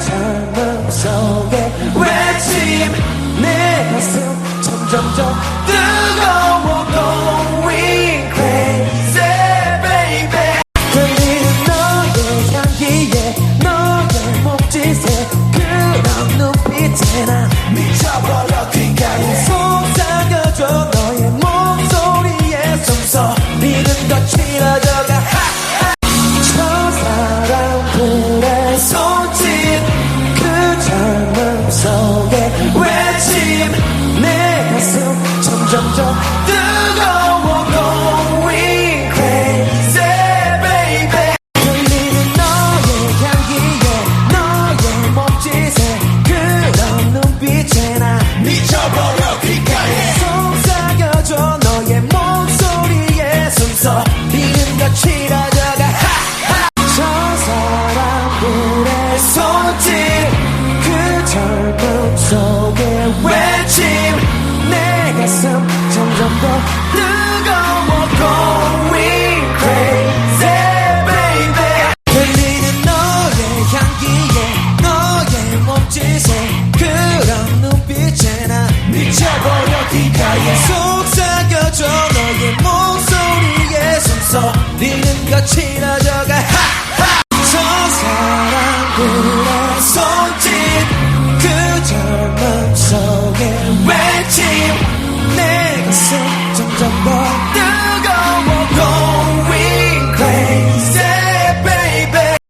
젊음 속에 외침. 내 가슴 점점 더 뜨거워 going crazy baby. 흔들 너의 향기에 너의 몸짓에 그런 눈빛에 나 미쳐버려 귓가에 점점 더 뜨거워 going crazy baby. 들리는 너의 향기에 너의 몸짓에 그런 눈빛에 나 미쳐버려 점점 더 뜨거워 Going crazy baby. 들리는 너의 향기에 너의 몸짓에 그런 눈빛에 나 미쳐버려 디가에. 속삭여줘 너의 목소리에 숨소리는 거칠어져가 하하. 저 사랑꾼 So